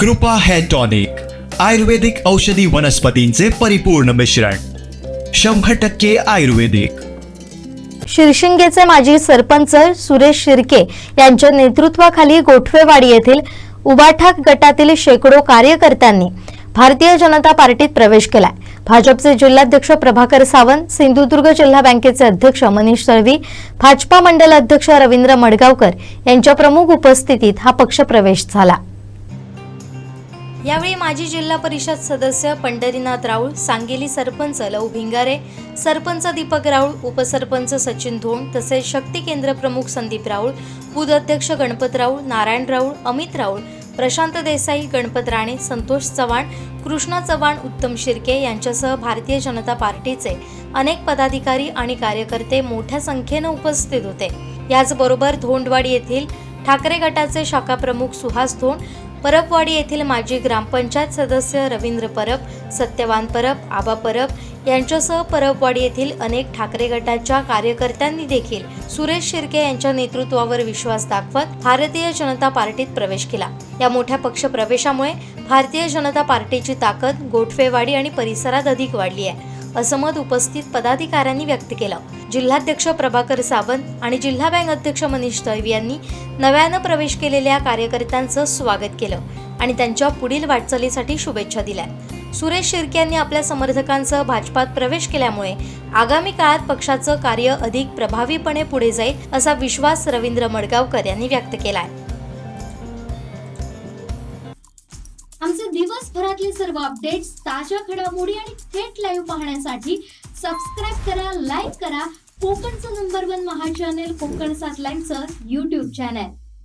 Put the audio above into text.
कृपा hair tonic आयुर्वेदिक औषधी वनस्पतींचे परिपूर्ण मिश्रण शंभर टक्के आयुर्वेदिक. शिरशिंगेचे माजी सरपंच सुरेश शिर्के यांच्या नेतृत्वाखाली गोठवेवाडी येथील उबाठाक गटातील शेकडो कार्यकर्त्यांनी भारतीय जनता पार्टीत प्रवेश केलाय. भाजपचे जिल्हाध्यक्ष प्रभाकर सावंत सिंधुदुर्ग जिल्हा बँकेचे अध्यक्ष मनीष तळवी भाजपा मंडल अध्यक्ष रवींद्र मडगावकर यांच्या प्रमुख उपस्थितीत हा पक्ष प्रवेश झाला. यावेळी माजी जिल्हा परिषद सदस्य पंढरीनाथ राऊळ सांगेली सरपंच लव भिंगारे सरपंच दीपक राऊळ उपसरपंच सचिन धोंड तसेच शक्ती केंद्र प्रमुख संदीप राऊळ बूथ अध्यक्ष गणपत राऊळ नारायण राऊळ अमित राऊळ प्रशांत देसाई गणपत राणे संतोष चव्हाण कृष्णा चव्हाण उत्तम शिर्के यांच्यासह भारतीय जनता पार्टीचे अनेक पदाधिकारी आणि कार्यकर्ते मोठ्या संख्येनं उपस्थित होते. याचबरोबर धोंडवाडी येथील ठाकरे गटाचे शाखा प्रमुख सुहास धोंड परबवाडी येथील माजी ग्रामपंचायत सदस्य रवींद्र परब सत्यवान परब आबा परब यांच्यासह परबवाडी येथील अनेक ठाकरे गटाच्या कार्यकर्त्यांनी देखील सुरेश शिर्के यांच्या नेतृत्वावर विश्वास दाखवत भारतीय जनता पार्टीत प्रवेश केला. या मोठ्या पक्ष प्रवेशामुळे भारतीय जनता पार्टीची ताकद गोठवेवाडी आणि परिसरात अधिक वाढली आहे. असं मत उपस्थित पदाधिकाऱ्यांनी व्यक्त केलं. जिल्हाध्यक्ष प्रभाकर सावंत आणि जिल्हा बँक अध्यक्ष मनीष तळवी यांनी नव्यानं प्रवेश केलेल्या कार्यकर्त्यांचं स्वागत केलं आणि त्यांच्या पुढील वाटचालीसाठी शुभेच्छा दिल्या. सुरेश शिर्के यांनी आपल्या समर्थकांसह भाजपात प्रवेश केल्यामुळे आगामी काळात पक्षाचं कार्य अधिक प्रभावीपणे पुढे जाईल असा विश्वास रवींद्र मडगावकर यांनी व्यक्त केला आहे आमचे दिवसभरातले सर्व अपडेट्स ताज्या घडामोडी आणि थेट लाईव्ह पाहण्यासाठी सबस्क्राईब करा लाईक करा. कोकणचं नंबर वन महा चॅनेल कोकण सात लाईव्हचं युट्यूब चॅनेल